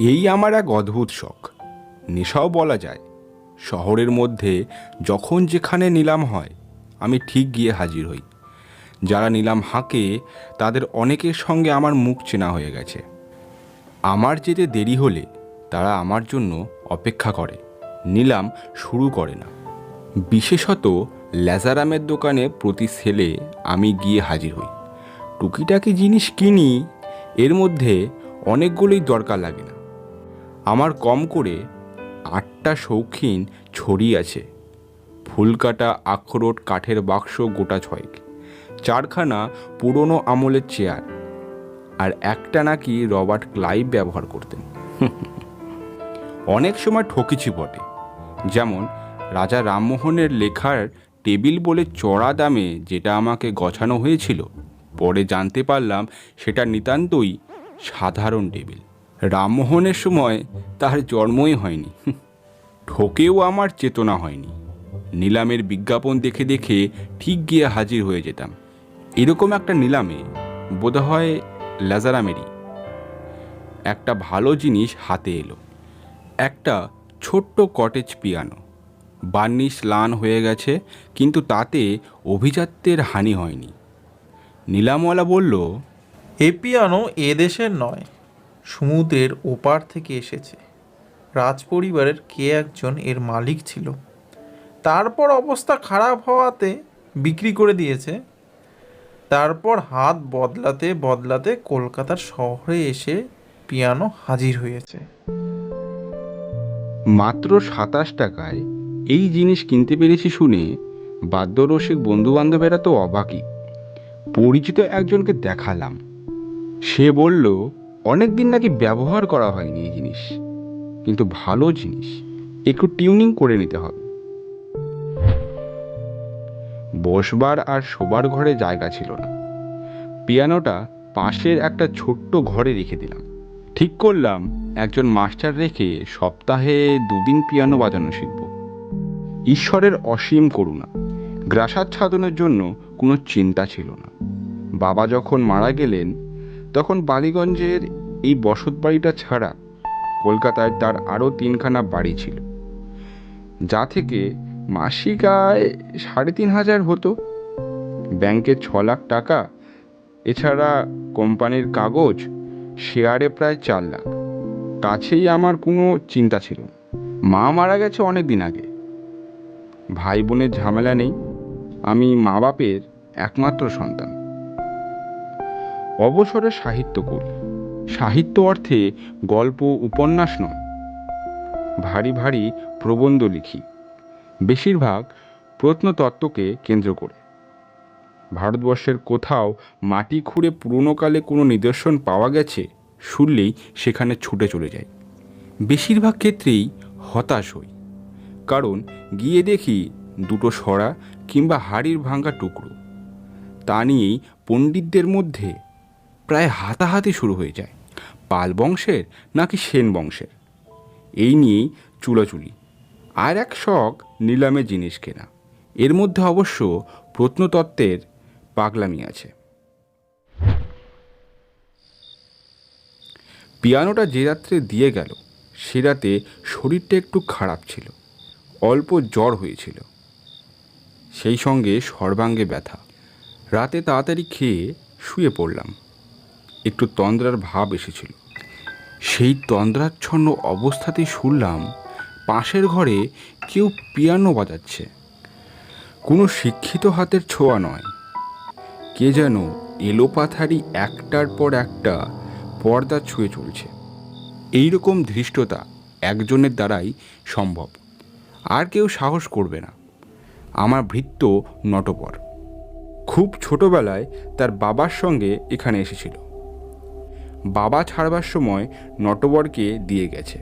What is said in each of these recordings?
এই আমার এক অদ্ভুত শখ। নেশাও বলা যায়। শহরের মধ্যে যখন যেখানে নিলাম হয়, আমি ঠিক গিয়ে হাজির হই। যারা নিলাম হাঁকে, তাদের অনেকের সঙ্গে আমার মুখ চেনা হয়ে গেছে। আমার যেতে দেরি হলে তারা আমার জন্য অপেক্ষা করে। নিলাম শুরু করে না। বিশেষত ল্যাজারামের দোকানে প্রতি সেলে আমি গিয়ে হাজির হই। টুকিটাকি জিনিস কিনি, এর মধ্যে অনেকগুলোই দরকার লাগে না। আমার কম করে আটটা শৌখিন ছড়ি আছে। ফুলকাটা আখরোট কাঠের বাক্স গোটা ছয়েক। চারখানা পুরনো আমলের চেয়ার। আর একটা নাকি রবার্ট ক্লাইভ ব্যবহার করতেন। অনেক সময় ঠকেছি বটে। যেমন রাজা রামমোহনের লেখার টেবিল বলে চড়া দামে যেটা আমাকে গছানো হয়েছিল, পরে জানতে পারলাম সেটা নিতান্তই সাধারণ টেবিল। রামমোহনের সময় তাহার জন্মই হয়নি। ঠকেও আমার চেতনা হয়নি। নিলামের বিজ্ঞাপন দেখে দেখে ঠিক গিয়ে হাজির হয়ে যেতাম। এরকম একটা নিলামে বোধহয় ল্যাজারামেরই একটা ভালো জিনিস হাতে এলো। একটা ছোট্ট কটেজ পিয়ানো। বার্নিশ লান হয়ে গেছে, কিন্তু তাতে অভিজাত্যের হানি হয়নি। নীলামওয়ালা বলল, এ পিয়ানো এ দেশের নয়। সমুদ্রের ওপার থেকে এসেছে। রাজপরিবারের কে একজন এর মালিক ছিল। তারপর অবস্থা খারাপ হওয়াতে বিক্রি করে দিয়েছে। তারপর হাত বদলাতে বদলাতে কলকাতার শহরে এসে পিয়ানো হাজির হয়েছে। মাত্র সাতাশ টাকায় এই জিনিস কিনতে পেরেছি শুনে বাদ্যরসিক বন্ধু বান্ধবেরা তো অবাকই। পরিচিত একজনকে দেখালাম। সে বলল অনেক দিন নাকি ব্যবহার করা হয়নি এই জিনিস। কিন্তু ভালো জিনিস, একটু টিউনিং করে নিতে হবে। বসবার আর শোবার ঘরে জায়গা ছিল না। পিয়ানোটা পাশের একটা ছোট্ট ঘরে রেখে দিলাম। ঠিক করলাম একজন মাস্টার রেখে সপ্তাহে দুদিন পিয়ানো বাজানো শিখব। ঈশ্বরের অসীম করুণা, গ্রাসাচ্ছাদনের জন্য কোনো চিন্তা ছিল না। বাবা যখন মারা গেলেন, তখন বালিগঞ্জের এই বসত বাড়িটা ছাড়া কলকাতায় তার আরও তিনখানা বাড়ি ছিল। যা থেকে মাসিক আয় সাড়ে তিন হাজার হতো। ব্যাংকে ছ লাখ টাকা, এছাড়া কোম্পানির কাগজ, শেয়ারে প্রায় চার লাখ। কাছেই আমার কোনো চিন্তা ছিল। মা মারা গেছে অনেক দিন আগে। ভাই বোনের ঝামেলা নেই। আমি মা বাপের একমাত্র সন্তান। অবসরে সাহিত্য করি। সাহিত্য অর্থে গল্প, উপন্যাস নয়। ভারী ভারী প্রবন্ধ লিখি। বেশিরভাগ প্রত্নতত্ত্বকে কেন্দ্র করে। ভারতবর্ষের কোথাও মাটি খুঁড়ে পুরনোকালে কোনো নিদর্শন পাওয়া গেছে, শুনলেই সেখানে ছুটে চলে যায় বেশিরভাগ ক্ষেত্রেই হতাশ হই। কারণ গিয়ে দেখি দুটো সরা কিংবা হাড়ির ভাঙা টুকরো। তা নিয়েই পণ্ডিতদের মধ্যে প্রায় হাতাহাতি শুরু হয়ে যায়। পাল বংশের নাকি সেন বংশের? এই নিয়েই চুলাচুলি। আর এক শখ নিলামে জিনিস কেনা। এর মধ্যে অবশ্য প্রত্নতত্ত্বের পাগলামি আছে। পিয়ানোটা যে রাত্রে দিয়ে গেল, সে রাতে শরীরটা একটু খারাপ ছিল। অল্প জ্বর হয়েছিল। সেই সঙ্গে সর্বাঙ্গে ব্যথা। রাতে তাড়াতাড়ি খেয়ে শুয়ে পড়লাম। একটু তন্দ্রার ভাব এসেছিল। সেই তন্দ্রাচ্ছন্ন অবস্থাতেই শুনলাম পাশের ঘরে কেউ পিয়ানো বাজাচ্ছে। কোনো শিক্ষিত হাতের ছোঁয়া নয়। কে যেন এলোপাথারি একটার পর একটা পর্দা ছুঁয়ে চলছে। এই রকম ধৃষ্টতা একজনের দ্বারাই সম্ভব। আর কেউ সাহস করবে না। আমার ভৃত্য নটপর খুব ছোটবেলায় তার বাবার সঙ্গে এখানে এসেছিল। বাবা ছাড়বার সময় নটবরকে দিয়ে গেছে।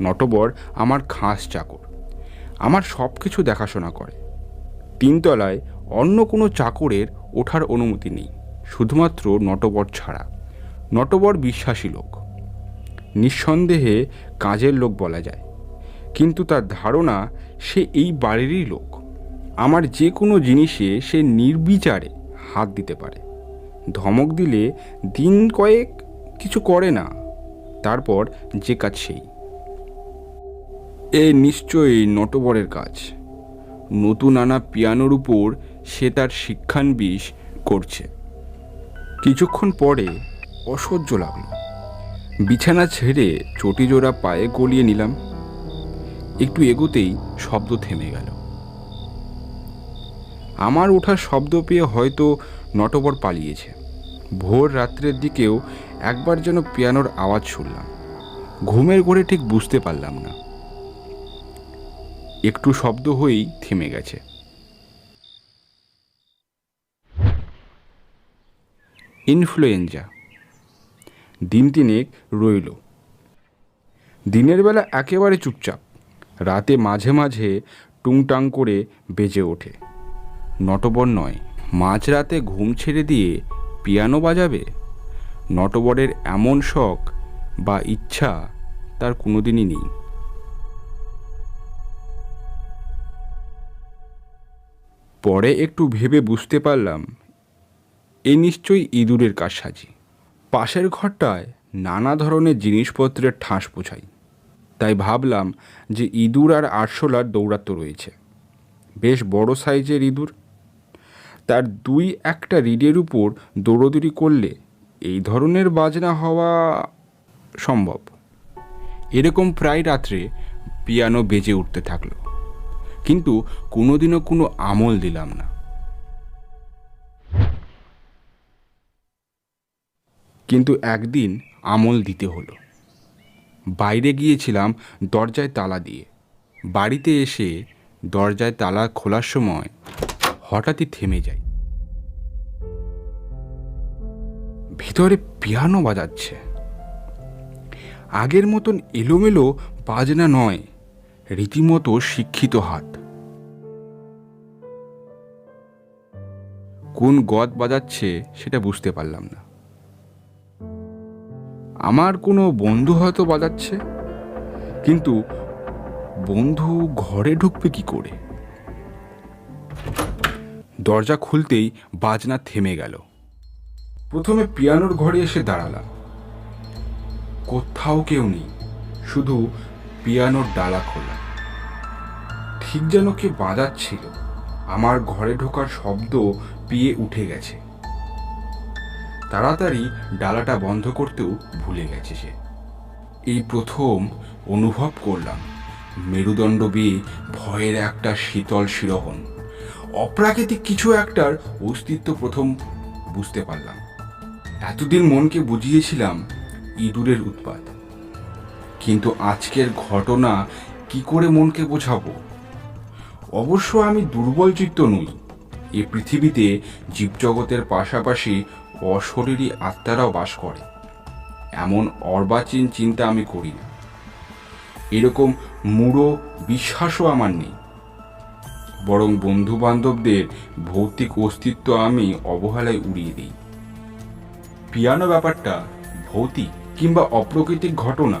নটবর আমার খাস চাকর। আমার সব কিছু দেখাশোনা করে। তিনতলায় অন্য কোনো চাকরের ওঠার অনুমতি নেই, শুধুমাত্র নটবর ছাড়া। নটবর বিশ্বাসী লোক। নিঃসন্দেহে কাজের লোক বলা যায়। কিন্তু তার ধারণা সে এই বাড়িরই লোক। আমার যে কোনো জিনিসে সে নির্বিচারে হাত দিতে পারে। ধমক দিলে দিন কয়েক কিছু করে না। তারপর যে কাজ সেই। এ নিশ্চয়ই নটবরের কাজ। নতুন আনা পিয়ানোর উপর সে তার শিক্ষানবিশ করছে। কিছুক্ষণ পরে অসহ্য লাগল। বিছানা ছেড়ে চটিজোড়া পায়ে গলিয়ে নিলাম। একটু এগোতেই শব্দ থেমে গেল। আমার ওঠার শব্দ পেয়ে হয়তো নটবর পালিয়েছে। ভোর রাত্রের দিকেও একবার যেন পিয়ানোর আওয়াজ শুনলাম। ঘুমের ঘরে ঠিক বুঝতে পারলাম না। একটু শব্দ হয়েই থেমে গেছে। ইনফ্লুয়েঞ্জা। দিন তিনেক রইল। দিনের বেলা একেবারে চুপচাপ। রাতে মাঝে মাঝে টুংটাং করে বেজে ওঠে। নটবর নয়, মাঝরাতে ঘুম ছেড়ে দিয়ে পিয়ানো বাজাবে? নটবরের এমন শখ বা ইচ্ছা তার কোনোদিনই নেই। পরে একটু ভেবে বুঝতে পারলাম, এ নিশ্চয়ই ইঁদুরের কারসাজি। পাশের ঘরটায় নানা ধরনের জিনিসপত্রের ঠাঁস পোছাই। তাই ভাবলাম যে ইঁদুর আর আরশোলার দৌরাত্ম রয়েছে। বেশ বড় সাইজের ইঁদুর তার দুই একটা রিডের উপর দৌড়দৌড়ি করলে এই ধরনের বাজনা হওয়া সম্ভব। এরকম প্রায় রাত্রে পিয়ানো বেজে উঠতে থাকল। কিন্তু কোনোদিনও কোনো আমল দিলাম না। কিন্তু একদিন আমল দিতে হলো। বাইরে গিয়েছিলাম দরজায় তালা দিয়ে। বাড়িতে এসে দরজায় তালা খোলার সময় হঠাৎই থেমে যাই। ভিতরে পিয়ানো বাজাচ্ছে। আগের মতন এলোমেলো বাজনা নয়, রীতিমতো শিক্ষিত হাত। কোন গদ বাজাচ্ছে সেটা বুঝতে পারলাম না। আমার কোনো বন্ধু হয়তো বাজাচ্ছে, কিন্তু বন্ধু ঘরে ঢুকবে কি করে? দরজা খুলতেই বাজনা থেমে গেল। প্রথমে পিয়ানোর ঘরে এসে দাঁড়ালাম কোথাও কেউ নেই, শুধু পিয়ানোর ডালা খোলা। ঠিক যেন কে বাজাচ্ছিল, আমার ঘরে ঢোকার শব্দ পিয়ে উঠে গেছে। তাড়াতাড়ি ডালাটা বন্ধ করতেও ভুলে গেছে সে। এই প্রথম অনুভব করলাম, মেরুদণ্ড বেয়ে ভয়ের একটা শীতল শিরোহণ। অপ্রাকৃতিক কিছু একটার অস্তিত্ব প্রথম বুঝতে পারলাম। এতদিন মনকে বুঝিয়েছিলাম ইঁদুরের উৎপাত। কিন্তু আজকের ঘটনা কি করে মনকে বোঝাবো? অবশ্য আমি দুর্বল চিত্ত নই। এ পৃথিবীতে জীবজগতের পাশাপাশি অশরীরী আত্মারাও বাস করে। এমন অর্বাচীন চিন্তা আমি করি না। এরকম মূঢ় বিশ্বাসও আমার নেই। বরং বন্ধু বান্ধবদের ভৌতিক অস্তিত্ব আমি অবহেলায় উড়িয়ে দিই। পিয়ানো ব্যাপারটা ভৌতিক কিংবা অপ্রকৃতিক ঘটনা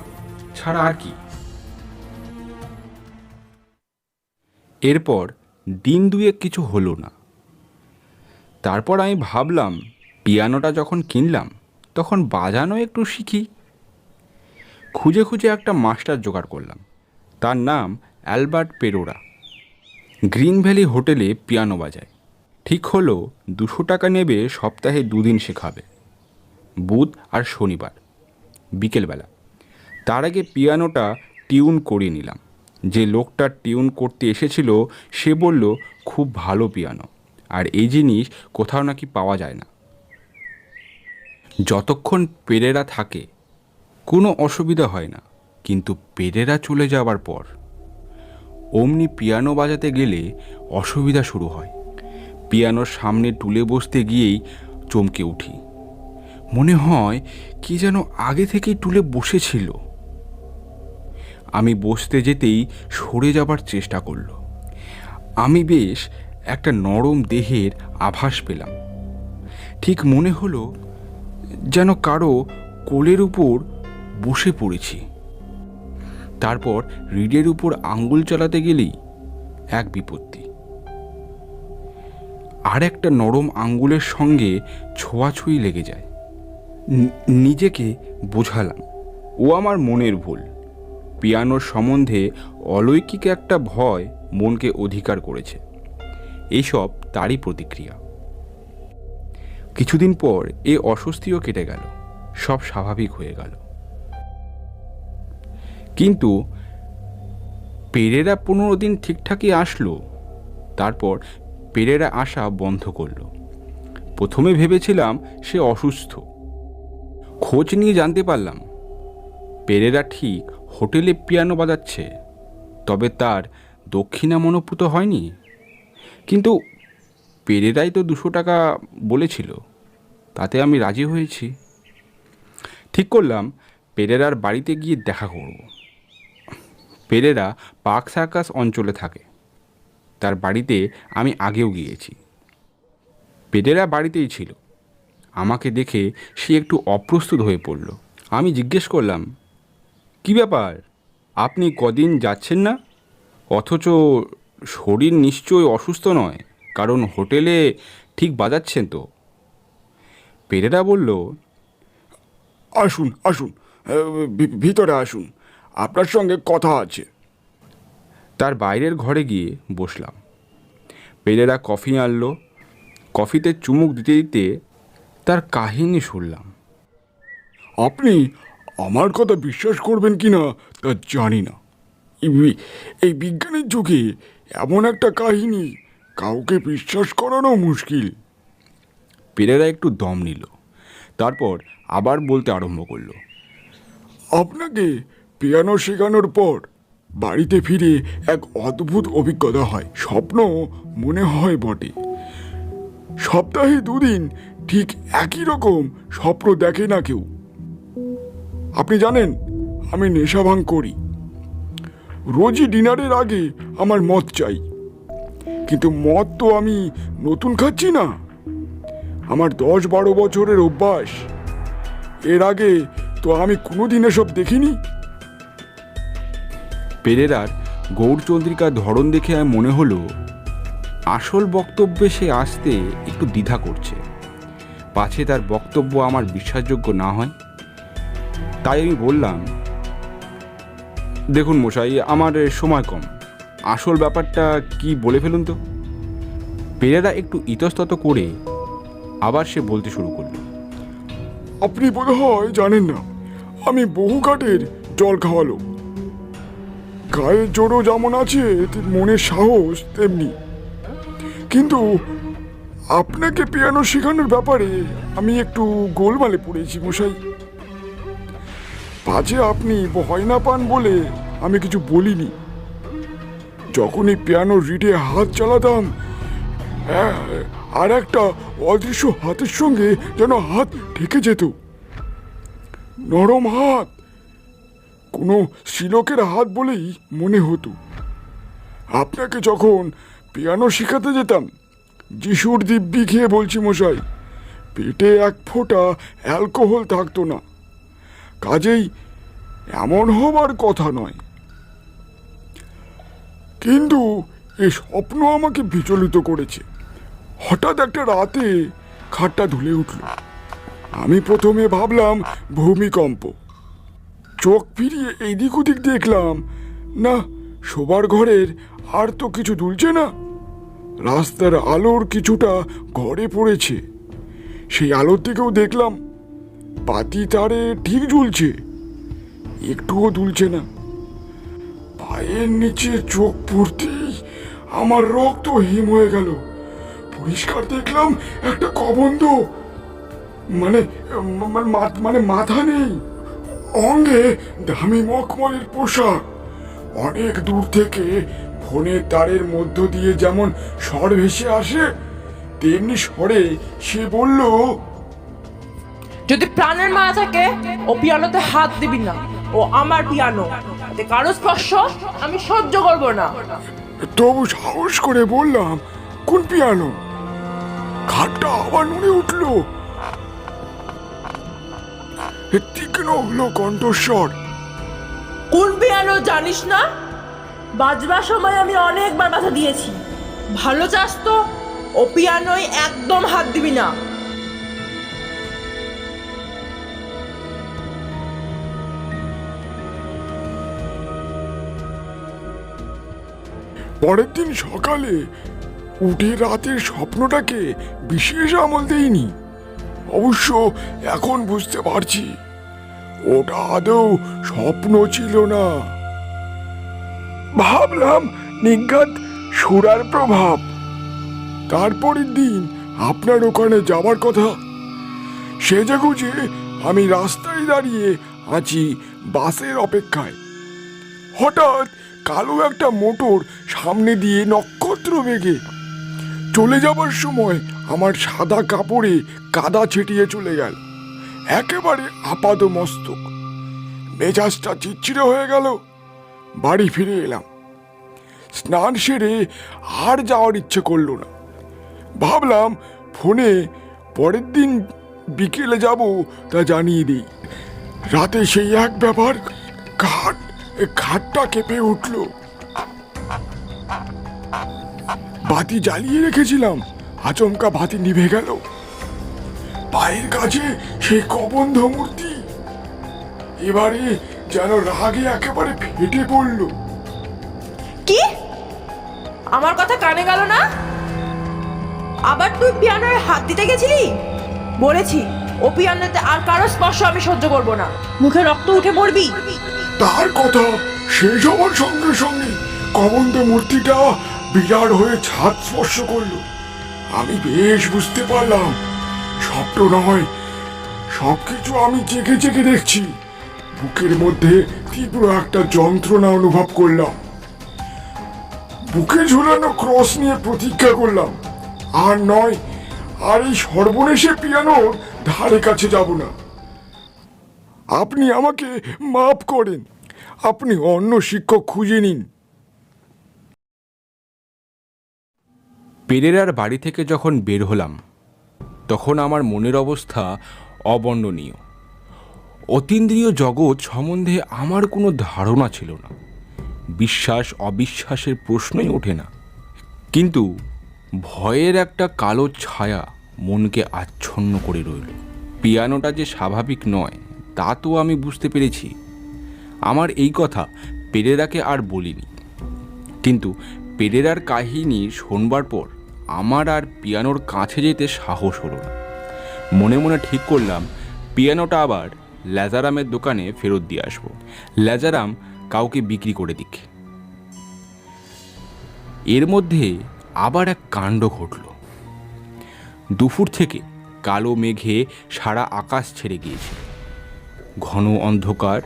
ছাড়া আর কি? এরপর দিন দুয়েক কিছু হলো না। তারপর আমি ভাবলাম, পিয়ানোটা যখন কিনলাম, তখন বাজানো একটু শিখি। খুঁজে খুঁজে একটা মাস্টার জোগাড় করলাম। তার নাম অ্যালবার্ট পেরোরা। গ্রিন ভ্যালি হোটেলে পিয়ানো বাজায়। ঠিক হলো, দুশো টাকা নেবে সপ্তাহে দুদিন শেখাবে বুধ আর শনিবার, বিকেলবেলা। তার আগে পিয়ানোটা টিউন করিয়ে নিলাম। যে লোকটা টিউন করতে এসেছিল, সে বলল, খুব ভালো পিয়ানো। আর এই জিনিস কোথাও নাকি পাওয়া যায় না। যতক্ষণ পেরেরা থাকে, কোনো অসুবিধা হয় না। কিন্তু পেরেরা চলে যাওয়ার পর অমনি পিয়ানো বাজাতে গেলে অসুবিধা শুরু হয়। পিয়ানোর সামনে টুলে বসতে গিয়েই চমকে উঠি। মনে হয় কি যেন আগে থেকেই টুলে বসেছিল। আমি বসতে যেতেই সরে যাবার চেষ্টা করল। আমি বেশ একটা নরম দেহের আভাস পেলাম। ঠিক মনে হলো যেন কারও কোলের উপর বসে পড়েছি। তারপর রিডের উপর আঙ্গুল চালাতে গেলেই এক বিপত্তি। আর একটা নরম আঙ্গুলের সঙ্গে ছোঁয়াছুঁই লেগে যায়। নিজেকে বোঝালাম, ও আমার মনের ভুল। পিয়ানোর সম্বন্ধে অলৌকিক একটা ভয় মনকে অধিকার করেছে। এইসব তারই প্রতিক্রিয়া। কিছুদিন পর এ অস্বস্তিও কেটে গেল, সব স্বাভাবিক হয়ে গেল। কিন্তু পেরেরা পনেরো দিন ঠিকঠাকই আসলো। তারপর পেরেরা আসা বন্ধ করল। প্রথমে ভেবেছিলাম সে অসুস্থ। খোঁজ নিয়ে জানতে পারলাম, পেরেরা ঠিক হোটেলে পিয়ানো বাজাচ্ছে, তবে তার দক্ষিণা মনোপুত হয়নি। কিন্তু পেরেরাই তো দুশো টাকা বলেছিল, তাতে আমি রাজি হয়েছি। ঠিক করলাম, পেরেরার বাড়িতে গিয়ে দেখা করব। পেরেরা পার্ক সার্কাস অঞ্চলে থাকে। তার বাড়িতে আমি আগেও গিয়েছি। পেরেরা বাড়িতেই ছিল। আমাকে দেখে সে একটু অপ্রস্তুত হয়ে পড়ল। আমি জিজ্ঞেস করলাম, কি ব্যাপার? আপনি কদিন যাচ্ছেন না? অথচ শরীর নিশ্চয়ই অসুস্থ নয়, কারণ হোটেলে ঠিক বাজাচ্ছেন তো? পেরেরা বলল, আসুন আসুন ভিতরে আসুন। আপনার সঙ্গে কথা আছে। তার বাইরের ঘরে গিয়ে বসলাম। পেরেরা কফি আনলো। কফিতে চুমুক দিতে দিতে তার কাহিনী শুনলাম। আপনি আমার কথা বিশ্বাস করবেন কি না তা জানি না। এই বিজ্ঞানের যুগে এমন একটা কাহিনী কাউকে বিশ্বাস করানো মুশকিল। পেরেরা একটু দম নিল। তারপর আবার বলতে আরম্ভ করল। আপনাকে পিয়ানো শেখানোর পর বাড়িতে ফিরে এক অদ্ভুত অভিজ্ঞতা হয়, স্বপ্ন মনে হয় বটে। সপ্তাহে দুদিন ঠিক একই রকম স্বপ্ন দেখে না কেউ। আপনি জানেন, আমি নেশা ভাঙ করি। রোজই ডিনারের আগে আমার মদ চাই। কিন্তু মদ তো আমি নতুন খাচ্ছি না। আমার দশ বারো বছরের অভ্যাস। এর আগে তো আমি কোনোদিন এসব দেখিনি। পেরেরার গৌরচন্দ্রিকার ধরন দেখে আমার মনে হলো, আসল বক্তব্যে সে আসতে একটু দ্বিধা করছে। পাছে তার বক্তব্য আমার বিশ্বাসযোগ্য না হয়। তাই আমি বললাম, দেখুন মশাই, আমার সময় কম। আসল ব্যাপারটা কি বলে ফেলুন তো? পেরেরা একটু ইতস্তত করে আবার সে বলতে শুরু করল, আপনি বোধহয় জানেন না, আমি বহু ঘাটের জল খাওয়ালো গায়ের জোরও যেমন আছে মনে সাহস তেমনি। কিন্তু আপনাকে পিয়ানো শেখানোর ব্যাপারে আমি একটু গোলমালে পড়েছি মশাই। পাছে আপনি ভয় না পান বলে আমি কিছু বলিনি। যখনই পিয়ানো রিডে হাত চালাতাম হ্যাঁ, আর একটা অদৃশ্য হাতের সঙ্গে যেন হাত ঢেকে যেত। নরম হাত কোনো শ্রীলোকের হাত বলেই মনে হতো। আপনাকে যখন পিয়ানো শেখাতে যেতাম, যিশুর দিব্যি খেয়ে বলছি মশাই, পেটে এক ফোঁটা অ্যালকোহল থাকতো না। কাজেই এমন হবার কথা নয়। কিন্তু এ স্বপ্ন আমাকে বিচলিত করেছে। হঠাৎ একটা রাতে খাটটা ধুলে উঠল। আমি প্রথমে ভাবলাম ভূমিকম্প। চোখ ফিরিয়ে এদিক ওদিক দেখলাম। না, শোবার ঘরের আর তো কিছু দুলছে না। রাস্তার আলোর কিছুটা ঘরে পড়েছে। সেই আলোর দিকেও দেখলাম, পাতি তারে ঠিক ঝুলছে। একটুও দুলছে না। পায়ের নিচে চোখ পড়তেই আমার রক্ত হিম হয়ে গেল। পরিষ্কার দেখলাম একটা কবন্ধ। মানে মানে মাথা নেই। অঙ্গে দামি মখমলের পোশাক। অনেক দূর থেকে ফোনের তারের মধ্য দিয়ে যেমন স্বর ভেসে আসে তেমনি স্বরে সে বলল যদি প্রাণের মায়া থাকে ও পিয়ানোতে হাত দিবি না। ও আমার পিয়ানো। এতে কারও স্পর্শ আমি সহ্য করব না। তবু সাহস করে বললাম কোন পিয়ানো? খাটটা আবার নড়ে উঠল। তীক্ষ্ণ হলো কণ্ঠস্বর। কোন পিয়ানো জানিস না? বাজবার সময় আমি অনেকবার বাধা দিয়েছি। ভালো চাস তো ও পিয়ানোয় একদম হাত দিবি না। পরের দিন সকালে উঠে রাতের স্বপ্নটাকে বিশেষ আমল দেয়নি অবশ্য এখন বুঝতে পারছি। ওটা আদৌ স্বপ্ন ছিল না। ভাবলাম নিজ্ঞাত সুরার প্রভাব। তারপরের দিন আপনার ওখানে যাওয়ার কথা। সেজে গুজে আমি রাস্তায় দাঁড়িয়ে আছি বাসের অপেক্ষায়। হঠাৎ কালো একটা মোটর সামনে দিয়ে নক্ষত্র বেগে চলে যাবার সময় আমার সাদা কাপড়ে কাদা ছিটিয়ে চলে গেল। একেবারে আপাদ মস্তক। মেজাজটা চিচ্ছিরে হয়ে গেল। বাড়ি ফিরে এলাম। স্নান সেরে আর যাওয়ার ইচ্ছে করল না। ভাবলাম ফোনে পরের দিন বিকেলে যাব তা জানিয়ে দিই। রাতে সেই এক ব্যাপার খাট খাটটা কেঁপে উঠল। বাতি জ্বালিয়ে রেখেছিলাম। আচমকা বাতি নিভে গেল। পায়ের কাছে সেই কবন্ধ মূর্তি। এবারে যেন রাগে একেবারে ফেটে পড়ল। কি? আমার কথা কানে গেল না? আবার তুই পিয়ানোয় হাত দিতে গেছিলি? বলেছি ও পিয়ানোতে আর কারও স্পর্শ আমি সহ্য করব না। মুখে রক্ত উঠে পড়বি। তার কথা শেষ হওয়ার সঙ্গে সঙ্গে কবন্ধ মূর্তিটা বিরাট হয়ে ছাদ স্পর্শ করল। আমি বেশ বুঝতে পারলাম, স্বপ্ন নয়, সবকিছু আমি জেগে জেগে দেখছি। বুকের মধ্যে তীব্র একটা যন্ত্রণা অনুভব করলাম। বুকে ঝুলানো ক্রস নিয়ে প্রতিজ্ঞা করলাম, আর নয়, আর এই সর্বনেশে পিয়ানোর ধারে কাছে যাব না। আপনি আমাকে মাফ করেন, আপনি অন্য শিক্ষক খুঁজে নিন। পেরেরার বাড়ি থেকে যখন বের হলাম, তখন আমার মনের অবস্থা অবর্ণনীয়। অতীন্দ্রিয় জগৎ সম্বন্ধে আমার কোনো ধারণা ছিল না। বিশ্বাস, অবিশ্বাসের প্রশ্নই ওঠে না। কিন্তু ভয়ের একটা কালো ছায়া মনকে আচ্ছন্ন করে রইল। পিয়ানোটা যে স্বাভাবিক নয়, তা তো আমি বুঝতে পেরেছি। আমার এই কথা পেরেরাকে আর বলিনি। কিন্তু পেরেরার কাহিনী শোনবার পর আমার আর পিয়ানোর কাছে যেতে সাহস হলো না। মনে মনে ঠিক করলাম, পিয়ানোটা আবার ল্যাজারামের দোকানে ফেরত দিয়ে আসব। ল্যাজারাম কাউকে বিক্রি করে দিক। এর মধ্যে আবার এক কাণ্ড ঘটল। দুপুর থেকে কালো মেঘে সারা আকাশ ছেড়ে গিয়েছে। ঘন অন্ধকার,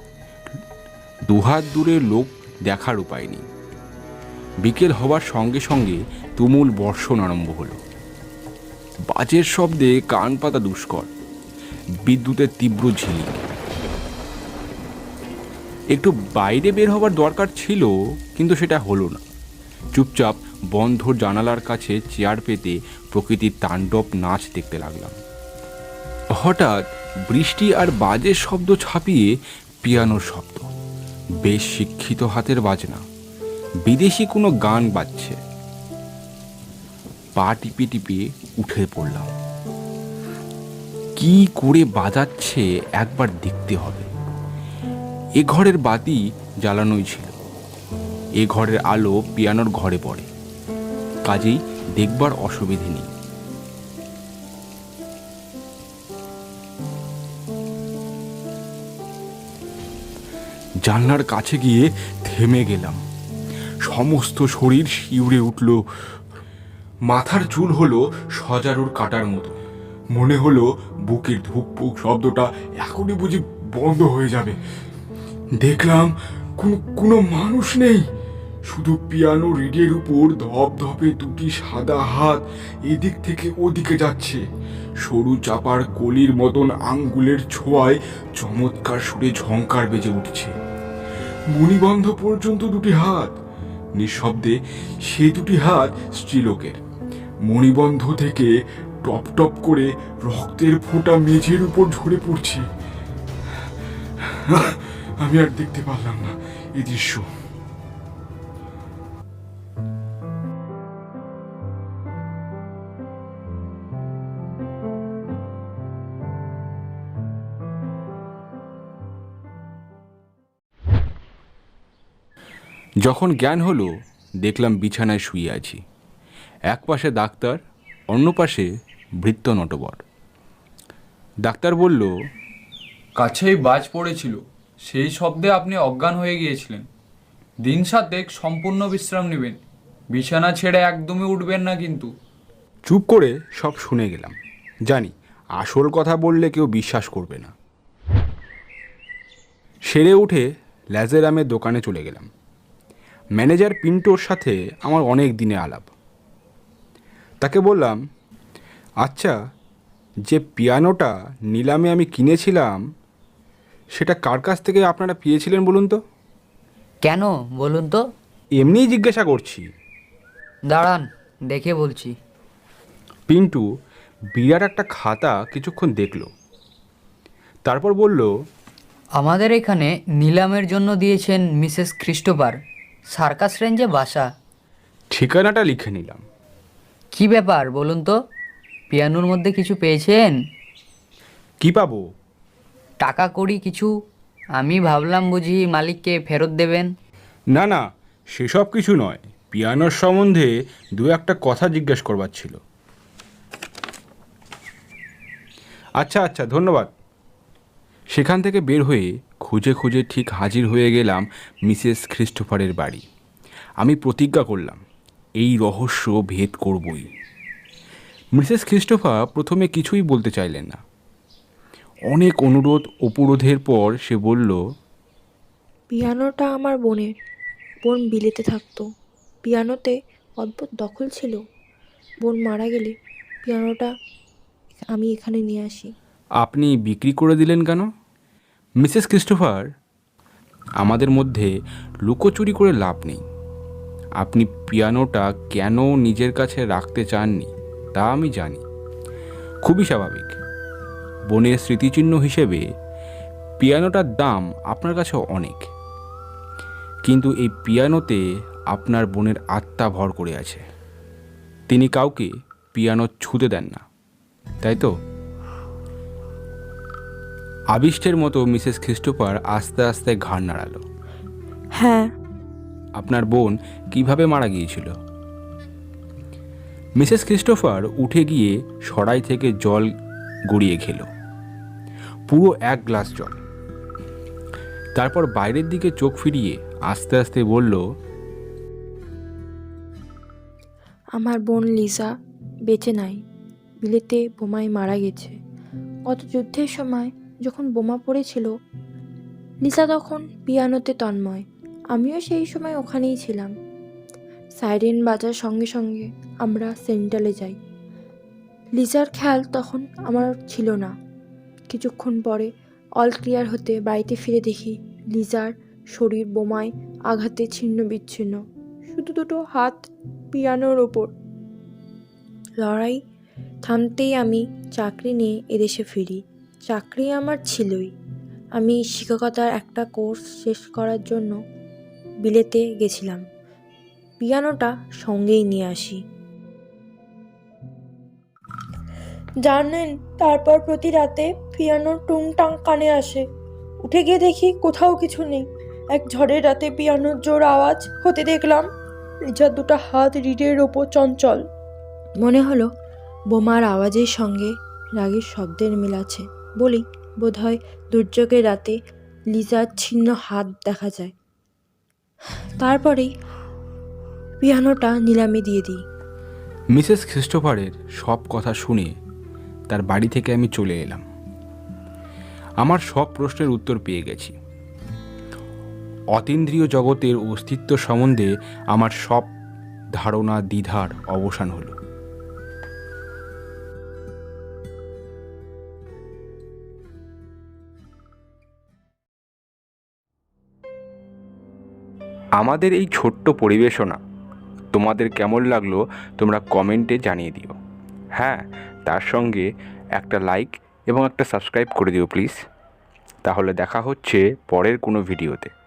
দুহাত দূরে লোক দেখার উপায় নেই। বিকেল হওয়ার সঙ্গে সঙ্গে তুমুল বর্ষণ আরম্ভ হলো। বাজের শব্দে কান পাতা দুষ্কর, বিদ্যুতের তীব্র ঝিলিক। একটু বাইরে বের হবার দরকার ছিল, কিন্তু সেটা হলো না। চুপচাপ বন্ধ জানালার কাছে চেয়ার পেতে প্রকৃতির তাণ্ডব নাচ দেখতে লাগলাম। হঠাৎ বৃষ্টি আর বাজের শব্দ ছাপিয়ে পিয়ানোর শব্দ, বেশ শিক্ষিত হাতের বাজনা। বিদেশি কোনো গান বাজছে। পা টিপে টিপে উঠে পড়লাম। কি করে বাজাচ্ছে একবার দেখতে হবে। এ ঘরের বাতি জ্বালানোই ছিল। এ ঘরের আলো পিয়ানোর ঘরে পড়ে। কাজেই দেখবার অসুবিধে নেই। জানলার কাছে গিয়ে থেমে গেলাম। সমস্ত শরীর শিউরে উঠল। মাথার চুল হলো সজারুর কাটার মতো। মনে হলো বুকের ধুকপুক শব্দটা এখনই বুঝি বন্ধ হয়ে যাবে। দেখলাম কোনো কোনো মানুষ নেই। শুধু পিয়ানো রিডের উপর ধপ ধপে দুটি সাদা হাত এদিক থেকে ওদিকে যাচ্ছে। সরু চাপার কলির মতন আঙ্গুলের ছোঁয়ায় চমৎকার সুরে ঝঙ্কার বেজে উঠছে। মণিবন্ধ পর্যন্ত দুটি হাত। নিঃশব্দে সে দুটি হাত স্ত্রীলোকের। মণিবন্ধ থেকে টপ টপ করে রক্তের ফোঁটা মেঝের উপর ঝরে পড়ছে। আমি আর দেখতে পারলাম না এ দৃশ্য। যখন জ্ঞান হলো দেখলাম বিছানায় শুয়ে আছি। এক পাশে ডাক্তার অন্য পাশে ভৃত্য নটবর। ডাক্তার বলল কাছেই বাজ পড়েছিল। সেই শব্দে আপনি অজ্ঞান হয়ে গিয়েছিলেন। দিন সাতেক সম্পূর্ণ বিশ্রাম নেবেন। বিছানা ছেড়ে একদমই উঠবেন না কিন্তু। চুপ করে সব শুনে গেলাম। জানি আসল কথা বললে কেউ বিশ্বাস করবে না। সেরে উঠে ল্যাজেরামের দোকানে চলে গেলাম। ম্যানেজার পিন্টোর সাথে আমার অনেক দিনে আলাপ। তাকে বললাম আচ্ছা যে পিয়ানোটা নিলামে আমি কিনেছিলাম সেটা কার কাছ থেকে আপনারা পেয়েছিলেন বলুন তো? কেন বলুন তো? এমনিই জিজ্ঞাসা করছি। দাঁড়ান দেখে বলছি। পিন্টু বিরাট একটা খাতা কিছুক্ষণ দেখল। তারপর বলল আমাদের এখানে নিলামের জন্য দিয়েছেন মিসেস ক্রিস্টোফার। সার্কাস রেঞ্জে বাসা। ঠিকানাটা লিখে নিলাম। কি ব্যাপার বলুন তো? পিয়ানোর মধ্যে কিছু পেয়েছেন? কি পাবো? টাকা কড়ি কিছু? আমি ভাবলাম বুঝি মালিককে ফেরত দেবেন। না না সেসব কিছু নয়। পিয়ানোর সম্বন্ধে দু একটা কথা জিজ্ঞেস করবার ছিল। আচ্ছা আচ্ছা ধন্যবাদ। সেখান থেকে বের হয়ে খুঁজে খুঁজে ঠিক হাজির হয়ে গেলাম মিসেস খ্রিস্টোফারের বাড়ি। আমি প্রতিজ্ঞা করলাম এই রহস্য ভেদ করবই। মিসেস খ্রিস্টোফার প্রথমে কিছুই বলতে চাইলেন না। অনেক অনুরোধ উপরোধের পর সে বলল পিয়ানোটা আমার বোনের। বোন বিলেতে থাকতো। পিয়ানোতে অদ্ভুত দখল ছিল। বোন মারা গেলে পিয়ানোটা আমি এখানে নিয়ে আসি। আপনি বিক্রি করে দিলেন কেন? মিসেস ক্রিস্টোফার, আমাদের মধ্যে লুকোচুরি করে লাভ নেই। আপনি পিয়ানোটা কেন নিজের কাছে রাখতে চাননি, তা আমি জানি। খুবই স্বাভাবিক। বনের স্মৃতিচিহ্ন হিসেবে পিয়ানোটার দাম আপনার কাছে অনেক। কিন্তু এই পিয়ানোতে আপনার বোনের আত্মা ভর করে আছে। তিনি কাউকে পিয়ানো ছুঁতে দেন না, তাই তো? আবিষ্টের মতো মিসেস খ্রিস্টোফার আস্তে আস্তে ঘাড় নাড়ালো। হ্যাঁ। আপনার বোন কীভাবে মারা গিয়েছিল? মিসেস ক্রিস্টোফার উঠে গিয়ে সরাই থেকে জল গড়িয়ে খেলো। পুরো এক গ্লাস জল। তারপর বাইরের দিকে চোখ ফিরিয়ে আস্তে আস্তে বলল আমার বোন লিসা বেঁচে নাই। বিলেতে বোমায় মারা গেছে। গত যুদ্ধের সময় যখন বোমা পড়েছিল, লিসা তখন পিয়ানোতে তন্ময়। আমিও সেই সময় ওখানেই ছিলাম। সাইরেন বাজার সঙ্গে সঙ্গে আমরা সেন্ট্রালে যাই। লিজার খেয়াল তখন আমার ছিল না। কিছুক্ষণ পরে অল ক্লিয়ার হতে বাড়িতে ফিরে দেখি লিজার শরীর বোমায় আঘাতে ছিন্ন বিচ্ছিন্ন। শুধু দুটো হাত পিয়ানোর ওপর। লড়াই থামতেই আমি চাকরি নিয়ে এদেশে ফিরি। চাকরি আমার ছিলই। আমি শিক্ষকতার একটা কোর্স শেষ করার জন্য বিলেতে গেছিলাম। পিয়ানোটা সঙ্গেই নিয়ে আসি। জানেন, তারপর প্রতি রাতে পিয়ানোর টুংটাং কানে আসে। উঠে গিয়ে দেখি কোথাও কিছু নেই। এক ঝড়ের রাতে পিয়ানোর জোর আওয়াজ হতে দেখলাম রিজার দুটো হাত রিডের ওপর চঞ্চল। মনে হলো, বোমার আওয়াজের সঙ্গে রাগের শব্দের মিল আছে। বলি, বোধহয় দুর্যোগের রাতে লিজার ছিন্ন হাত দেখা যায়। তারপরেই পিয়ানোটা নিলামে দিয়ে দিই। মিসেস খ্রিস্টোফারের সব কথা শুনে তার বাড়ি থেকে আমি চলে এলাম। আমার সব প্রশ্নের উত্তর পেয়ে গেছি। অতীন্দ্রিয় জগতের অস্তিত্ব সম্বন্ধে আমার সব ধারণা দ্বিধার অবসান হলো। আমাদের এই ছোট্ট পরিবেশনা। তোমাদের কেমন লাগল তোমরা কমেন্টে জানিয়ে দিও। হ্যাঁ তার সঙ্গে একটা লাইক এবং একটা সাবস্ক্রাইব করে দিও প্লিজ। তাহলে দেখা হচ্ছে পরের কোনো ভিডিওতে।